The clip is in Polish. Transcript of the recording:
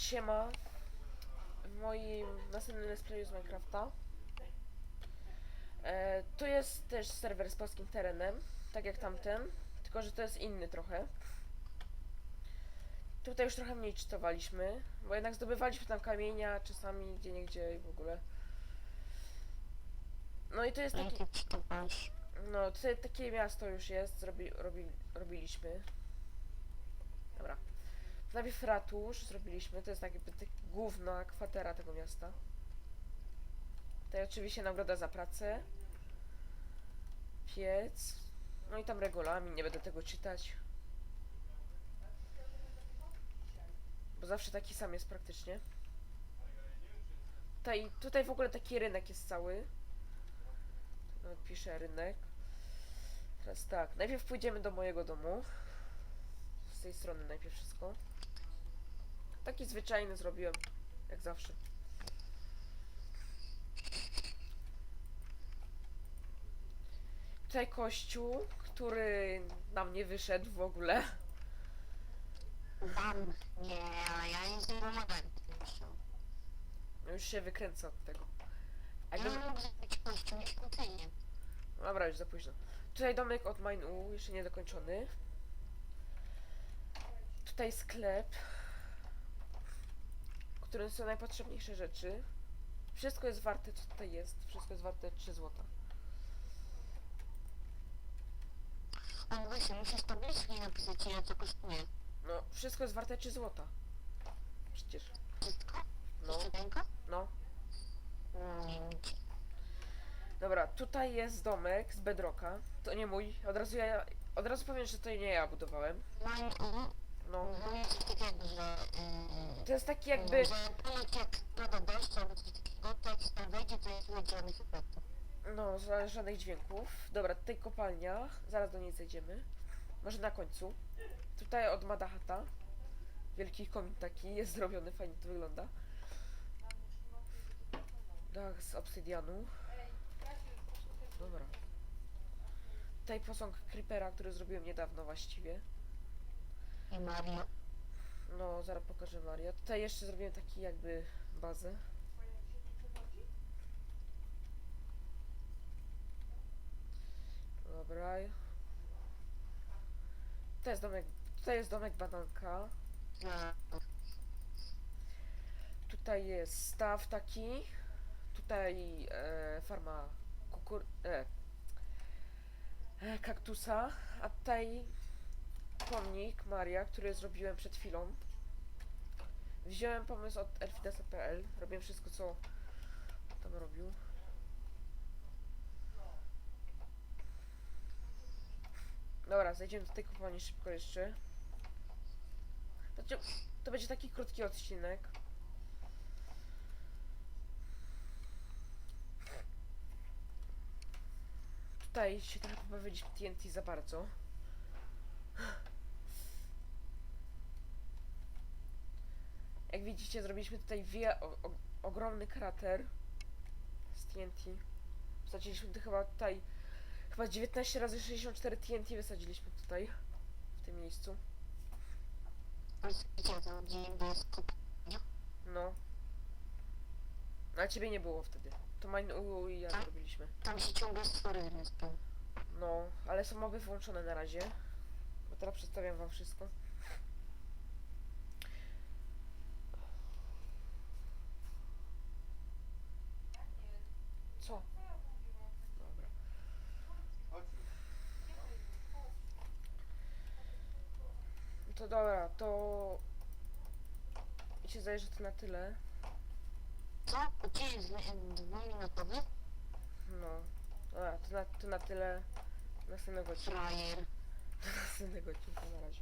Siema. W moim następnym let's playu z Minecrafta. E, tu jest też serwer z polskim terenem, tak jak tamten, tylko że to jest inny trochę. Tutaj już trochę mniej czytowaliśmy, bo jednak zdobywaliśmy tam kamienia, czasami gdzie niegdzie i w ogóle. No i to jest taki, no tutaj takie miasto już jest, zrobi, robi, robiliśmy. Dobra. Najpierw ratusz zrobiliśmy, to jest tak jakby tak główna kwatera tego miasta. Tutaj oczywiście nagroda za pracę. Piec. No i tam regulamin, nie będę tego czytać. Bo zawsze taki sam jest praktycznie. Tutaj, tutaj w ogóle taki rynek jest cały. Nawet piszę rynek. Teraz tak, najpierw pójdziemy do mojego domu. Z tej strony najpierw wszystko. Taki zwyczajny zrobiłem, jak zawsze. Tutaj kościół, który nam nie wyszedł w ogóle. Wam nie, a ja nic nie tym się. No Już się wykręca od tego. A Ja zrobić świątynię. Dobra, już za późno. Tutaj domek od Mine U, jeszcze nie dokończony. Tutaj sklep, w którym są najpotrzebniejsze rzeczy. Wszystko jest warte, co tutaj jest. Wszystko jest warte 3 złota. On właśnie musisz tabliczki napisać ile to kosztuje. No, wszystko jest warte 3 złota. Przecież. Wszystko? No, no. Dobra, tutaj jest domek z bedrocka. To nie mój. Od razu ja. Od razu powiem, że to nie ja budowałem. No. No takiego, że... Yy, To jest taki jakby. Efektów. No, ża- żadnych dźwięków. Dobra, tutaj kopalnia. Zaraz do niej zejdziemy. Może na końcu. Tutaj od Madahata. Wielki komin taki jest zrobiony, fajnie to wygląda. Dach z obsydianu. Dobra. Tutaj posąg Creepera, który zrobiłem niedawno właściwie. I Mario. No, zaraz pokażę Maria. Tutaj jeszcze zrobiłem taki jakby bazę. Dobra. To jest domek, tutaj jest domek bananka. Na, Tutaj jest staw taki. Tutaj e, farma kukur... E, e, kaktusa. A tutaj pomnik Maria, który zrobiłem przed chwilą. Wziąłem pomysł od elfidesa.pl. Robiłem wszystko, co tam robił. Dobra, zejdziemy do tej kopalni szybko jeszcze. Znaczy, to będzie taki krótki odcinek. Tutaj się trochę pobawiliśmy TNT za bardzo. Jak widzicie, zrobiliśmy tutaj wie, o, o, ogromny krater z TNT. Wsadziliśmy chyba tutaj chyba 19 razy 64 TNT wysadziliśmy tutaj w tym miejscu. No. A ciebie nie było wtedy. To mine u i ja Tak? zrobiliśmy. Tam się ciągle stwory respią. No, ale są moby włączone na razie. Bo teraz przedstawiam wam wszystko. Co? Dobra. No To dobra, to... Mi się zdaje, że to na tyle. Co? Gdzie dwuminutowy? No. Dobra, to na, to na tyle. Następnego odcinka. Frajer. Do następnego odcinka na razie.